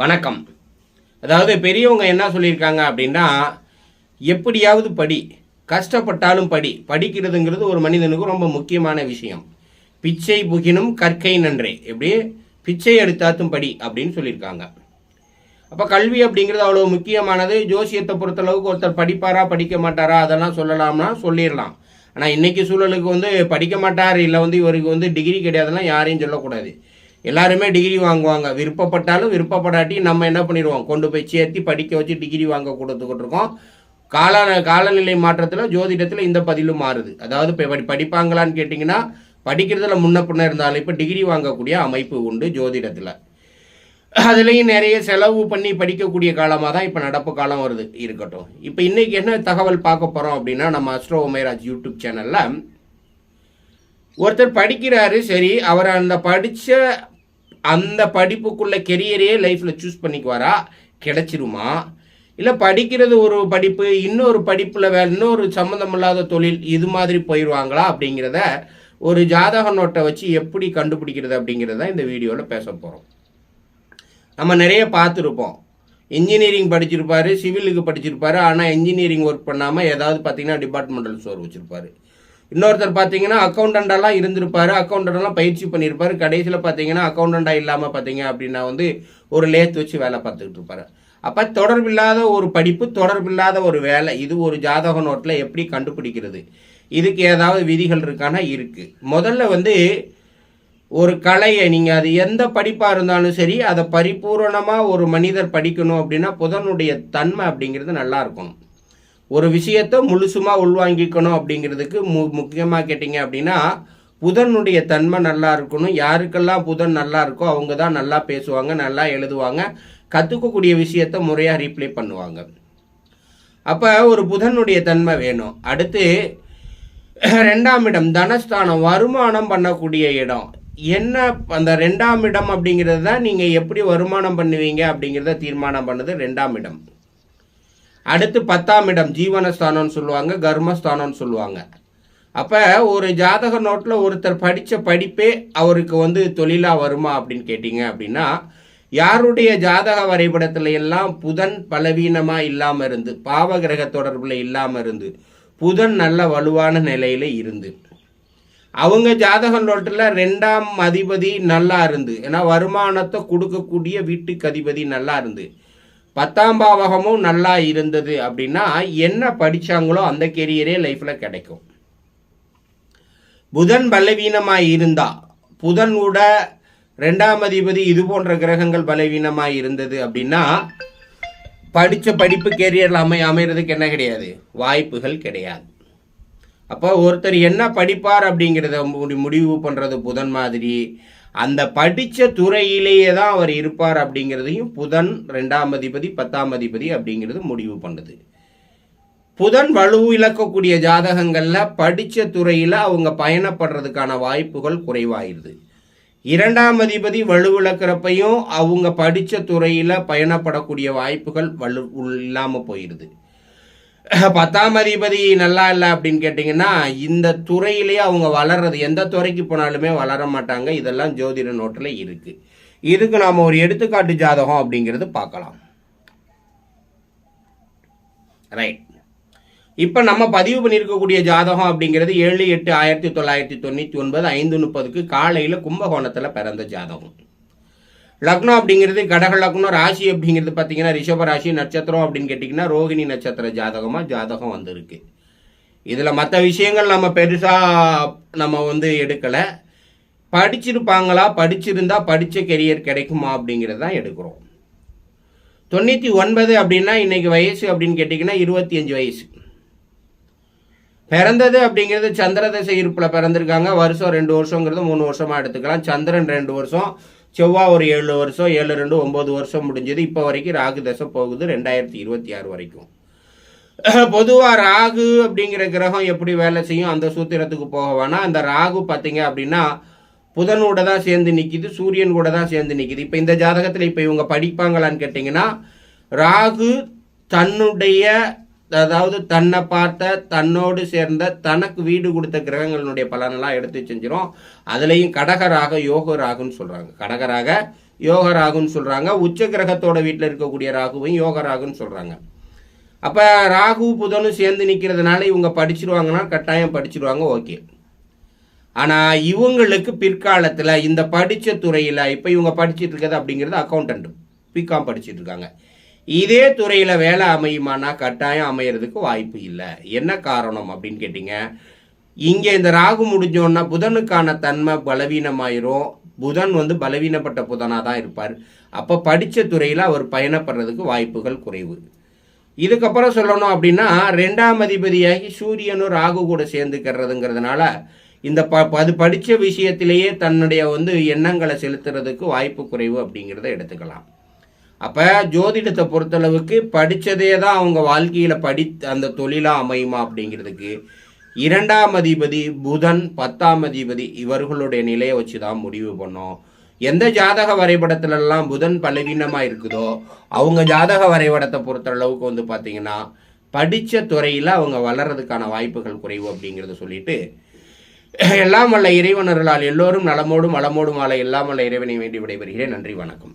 வணக்கம். அதாவது பெரியவங்க என்ன சொல்லியிருக்காங்க அப்படின்னா எப்படியாவது படி கஷ்டப்பட்டாலும் படி படிக்கிறதுங்கிறது ஒரு மனிதனுக்கு ரொம்ப முக்கியமான விஷயம். பிச்சை புகினும் கற்கை நன்றே. எப்படி? பிச்சை எடுத்தாத்தும் படி அப்படின்னு சொல்லியிருக்காங்க. அப்போ கல்வி அப்படிங்கிறது அவ்வளோ முக்கியமானது. ஜோசியத்தை பொறுத்தளவுக்கு ஒருத்தர் படிப்பாரா படிக்க மாட்டாரா அதெல்லாம் சொல்லலாம்னா சொல்லிடலாம். ஆனால் இன்றைக்கி சூழலுக்கு வந்து படிக்க மாட்டார் இல்லை வந்து இவருக்கு வந்து டிகிரி கிடையாதுலாம் யாரையும் சொல்லக்கூடாது. எல்லாருமே டிகிரி வாங்குவாங்க. விருப்பப்பட்டாலும் விருப்பப்படாட்டி நம்ம என்ன பண்ணிடுவோம்? கொண்டு போய் சேர்த்தி படிக்க வச்சு டிகிரி வாங்க கொடுத்துக்கிட்டு இருக்கோம். கால காலநிலை மாற்றத்தில் ஜோதிடத்தில் இந்த பதிலும் மாறுது. அதாவது இப்போ படிப்பாங்களான்னு கேட்டிங்கன்னா படிக்கிறதுல முன்ன பின்ன இருந்தாலும் இப்போ டிகிரி வாங்கக்கூடிய அமைப்பு உண்டு ஜோதிடத்தில். அதுலேயும் நிறைய செலவு பண்ணி படிக்கக்கூடிய காலமாக தான் இப்போ நடப்பு காலம் வருது இருக்கட்டும். இப்போ இன்றைக்கி என்ன தகவல் பார்க்க போகிறோம் அப்படின்னா நம்ம அஸ்ட்ரோ ஒமேராஜ் யூடியூப் சேனலில் ஒருத்தர் படிக்கிறாரு சரி அவர் அந்த படித்த அந்த படிப்புக்குள்ள கெரியரையே லைஃப்பில் சூஸ் பண்ணிக்குவாரா? கிடைச்சிருமா? இல்லை படிக்கிறது ஒரு படிப்பு இன்னொரு படிப்பில் வேறு இன்னொரு சம்மந்தமில்லாத தொழில் இது மாதிரி போயிடுவாங்களா அப்படிங்கிறத ஒரு ஜாதக நோட்டை வச்சு எப்படி கண்டுபிடிக்கிறது அப்படிங்கிறத இந்த வீடியோவில் பேச போகிறோம் நம்ம நிறைய பார்த்துருப்போம். இன்ஜினியரிங் படிச்சிருப்பாரு சிவிலுக்கு படிச்சிருப்பாரு ஆனால் இன்ஜினியரிங் ஒர்க் பண்ணாமல் ஏதாவது பார்த்தீங்கன்னா டிபார்ட்மெண்டல் ஸ்டோர் வச்சுருப்பாரு. இன்னொருத்தர் பார்த்தீங்கன்னா அக்கௌண்டண்டெல்லாம் இருந்திருப்பாரு அக்கௌண்டண்டெல்லாம் பயிற்சி பண்ணியிருப்பாரு கடைசியில் பார்த்தீங்கன்னா அக்கௌண்டண்டாக இல்லாமல் பார்த்தீங்க அப்படின்னா வந்து ஒரு லேத் வச்சு வேலை பார்த்துக்கிட்டு இருப்பாரு. அப்போ தொடர்பில்லாத ஒரு படிப்பு தொடர்பில்லாத ஒரு வேலை இது ஒரு ஜாதக நோட்டில் எப்படி கண்டுபிடிக்கிறது? இதுக்கு ஏதாவது விதிகள் இருக்கானா? இருக்குது முதல்ல வந்து ஒரு கலையை நீங்கள் அது எந்த படிப்பாக இருந்தாலும் சரி அதை பரிபூரணமாக ஒரு மனிதர் படிக்கணும் அப்படின்னா புதனுடைய தன்மை அப்படிங்கிறது நல்லா இருக்கணும். ஒரு விஷயத்தை முழுசுமாக உள்வாங்கிக்கணும் அப்படிங்கிறதுக்கு மு முக்கியமாக கேட்டிங்க அப்படின்னா புதனுடைய தன்மை நல்லா இருக்கணும். யாருக்கெல்லாம் புதன் நல்லா இருக்கோ அவங்க தான் நல்லா பேசுவாங்க நல்லா எழுதுவாங்க கற்றுக்கக்கூடிய விஷயத்த முறையாக ரீப்ளே பண்ணுவாங்க. அப்போ ஒரு புதனுடைய தன்மை வேணும். அடுத்து ரெண்டாம் இடம் தனஸ்தானம் வருமானம் பண்ணக்கூடிய இடம். என்ன அந்த ரெண்டாம் இடம் அப்படிங்கிறது தான் நீங்கள் எப்படி வருமானம் பண்ணுவீங்க அப்படிங்கிறத தீர்மானம் பண்ணது ரெண்டாம் இடம். அடுத்து பத்தாம் இடம் ஜீவனஸ்தானம்னு சொல்லுவாங்க கர்மஸ்தானம்னு சொல்லுவாங்க. அப்போ ஒரு ஜாதக நோட்டில் ஒருத்தர் படித்த படிப்பே அவருக்கு வந்து தொழிலாக வருமா அப்படின்னு கேட்டிங்க அப்படின்னா யாருடைய ஜாதக வரைபடத்துல எல்லாம் புதன் பலவீனமாக இல்லாமல் இருந்து பாவகிரக தொடர்பில் இல்லாமல் இருந்து புதன் நல்ல வலுவான நிலையில் இருந்து அவங்க ஜாதக நோட்டில் ரெண்டாம் அதிபதி நல்லா இருந்து ஏன்னா வருமானத்தை கொடுக்கக்கூடிய வீட்டுக்கு அதிபதி நல்லா இருந்து பத்தாம் பாவகமும் நல்லா இருந்தது அப்படின்னா என்ன படிச்சாங்களோ அந்த கெரியரே லைஃப்ல கிடைக்கும். புதன் பலவீனமாக இருந்தா புதன் ரெண்டாம் அதிபதி இது போன்ற கிரகங்கள் பலவீனமாக இருந்தது அப்படின்னா படித்த படிப்பு கேரியரில் அமை அமைகிறதுக்கு என்ன கிடையாது? வாய்ப்புகள் கிடையாது. அப்போ ஒருத்தர் என்ன படிப்பார் அப்படிங்கிறத முடிவு பண்ணுறது புதன் மாதிரி அந்த படித்த துறையிலேயே தான் அவர் இருப்பார் அப்படிங்கிறதையும் புதன் ரெண்டாம் அதிபதி பத்தாம் அதிபதி அப்படிங்கிறது முடிவு பண்ணுது. புதன் வலு இழக்கக்கூடிய ஜாதகங்களில் படித்த துறையில் அவங்க பயணப்படுறதுக்கான வாய்ப்புகள் குறைவாயிருது. இரண்டாம் அதிபதி வலுவிழக்கிறப்பையும் அவங்க படித்த துறையில் பயணப்படக்கூடிய வாய்ப்புகள் வலு இல்லாமல் போயிடுது பத்தாம் அதிபதி நல்லா இல்லை அப்படின்னு கேட்டிங்கன்னா இந்த துறையிலேயே அவங்க வளர்றது எந்த துறைக்கு போனாலுமே வளர மாட்டாங்க. இதெல்லாம் ஜோதிட நோட்டில் இருக்குது இதுக்கு நாம் ஒரு எடுத்துக்காட்டு ஜாதகம் அப்படிங்கிறது பார்க்கலாம். ரைட் இப்போ நம்ம பதிவு பண்ணியிருக்கக்கூடிய ஜாதகம் அப்படிங்கிறது ஏழு எட்டு ஆயிரத்தி தொள்ளாயிரத்தி தொண்ணூற்றி ஒன்பது ஐந்து முப்பதுக்கு காலையில் கும்பகோணத்தில் பிறந்த ஜாதகம். லக்னம் அப்படிங்கிறது கடக லக்னம் ராசி அப்படிங்கிறது பார்த்தீங்கன்னா ரிஷப ராசி நட்சத்திரம் அப்படின்னு கேட்டிங்கன்னா ரோகிணி நட்சத்திர ஜாதகமாக ஜாதகம் வந்திருக்கு. இதில் மற்ற விஷயங்கள் நம்ம பெருசாக நம்ம வந்து எடுக்கலை. படிச்சிருப்பாங்களா? படிச்சிருந்தா படித்த கெரியர் கிடைக்குமா அப்படிங்கிறது தான் எடுக்கிறோம். தொண்ணூற்றி ஒன்பது அப்படின்னா இன்றைக்கி வயசு அப்படின்னு கேட்டிங்கன்னா இருபத்தி அஞ்சு வயசு. பிறந்தது அப்படிங்கிறது சந்திர தசை இருப்பில் பிறந்திருக்காங்க. வருஷம் ரெண்டு வருஷங்கிறது மூணு வருஷமாக எடுத்துக்கலாம். சந்திரன் ரெண்டு வருஷம் செவ்வாய் ஒரு ஏழு வருஷம் ஏழு ரெண்டு ஒம்பது வருஷம் முடிஞ்சது. இப்போ வரைக்கும் ராகு தசை போகுது ரெண்டாயிரத்தி இருபத்தி ஆறு வரைக்கும். பொதுவாக ராகு அப்படிங்கிற கிரகம் எப்படி வேலை செய்யும் அந்த சூத்திரத்துக்கு போக அந்த ராகு பார்த்தீங்க அப்படின்னா புதனோட தான் சேர்ந்து நிற்கிது சூரியன் கூட தான் சேர்ந்து நிற்கிது இப்போ இந்த ஜாதகத்தில் இப்போ இவங்க படிப்பாங்களான்னு கேட்டிங்கன்னா ராகு தன்னுடைய அதாவது தன்னை பார்த்த தன்னோடு சேர்ந்த தனக்கு வீடு கொடுத்த கிரகங்களுடைய பலனெல்லாம் எடுத்து செஞ்சிடும் அதுலேயும் கடகராக யோக ராகுன்னு சொல்கிறாங்க கடகராக யோக ராகுன்னு சொல்கிறாங்க உச்ச கிரகத்தோட வீட்டில் இருக்கக்கூடிய ராகுவையும் யோக ராகுன்னு சொல்கிறாங்க அப்போ ராகு புதனும் சேர்ந்து நிற்கிறதுனால இவங்க படிச்சிருவாங்கன்னா கட்டாயம் படிச்சிருவாங்க ஓகே. ஆனால் இவங்களுக்கு பிற்காலத்தில் இந்த படித்த துறையில் இப்போ இவங்க படிச்சுட்டு இருக்கிறது அப்படிங்கிறது அக்கௌண்டன்ட் பிகாம் படிச்சுட்டு இருக்காங்க. இதே துறையில் வேலை அமையுமானா கட்டாயம் அமையறதுக்கு வாய்ப்பு இல்லை. என்ன காரணம் அப்படின்னு கேட்டிங்க? இங்கே இந்த ராகு முடிஞ்சோன்னா புதனுக்கான தன்மை பலவீனமாயிரும். புதன் வந்து பலவீனப்பட்ட புதனாக தான் இருப்பார். அப்போ படித்த துறையில் அவர் பயணப்படுறதுக்கு வாய்ப்புகள் குறைவு. இதுக்கப்புறம் சொல்லணும் அப்படின்னா ரெண்டாம் அதிபதியாகி சூரியனும் ராகு கூட சேர்ந்துக்கிறதுங்கிறதுனால இந்த ப அது படித்த விஷயத்திலேயே தன்னுடைய வந்து எண்ணங்களை செலுத்துறதுக்கு வாய்ப்பு குறைவு அப்படிங்கிறத எடுத்துக்கலாம். அப்போ ஜோதிடத்தை பொறுத்தளவுக்கு படித்ததே தான் அவங்க வாழ்க்கையில் படி அந்த தொழிலாக அமையுமா அப்படிங்கிறதுக்கு இரண்டாம் அதிபதி புதன் பத்தாம் அதிபதி இவர்களுடைய நிலையை வச்சு தான் முடிவு பண்ணோம். எந்த ஜாதக வரைபடத்துலலாம் புதன் பலவீனமாக இருக்குதோ அவங்க ஜாதக வரைபடத்தை பொறுத்த அளவுக்கு வந்து பார்த்தீங்கன்னா படித்த துறையில் அவங்க வளர்றதுக்கான வாய்ப்புகள் குறைவு அப்படிங்கிறத சொல்லிட்டு எல்லாம் வல்ல இறைவனர்களால் எல்லோரும் நலமோடும் வளமோடும் வாழ எல்லாம் வல்ல இறைவனை வேண்டி விடைபெறுகிறேன். நன்றி வணக்கம்.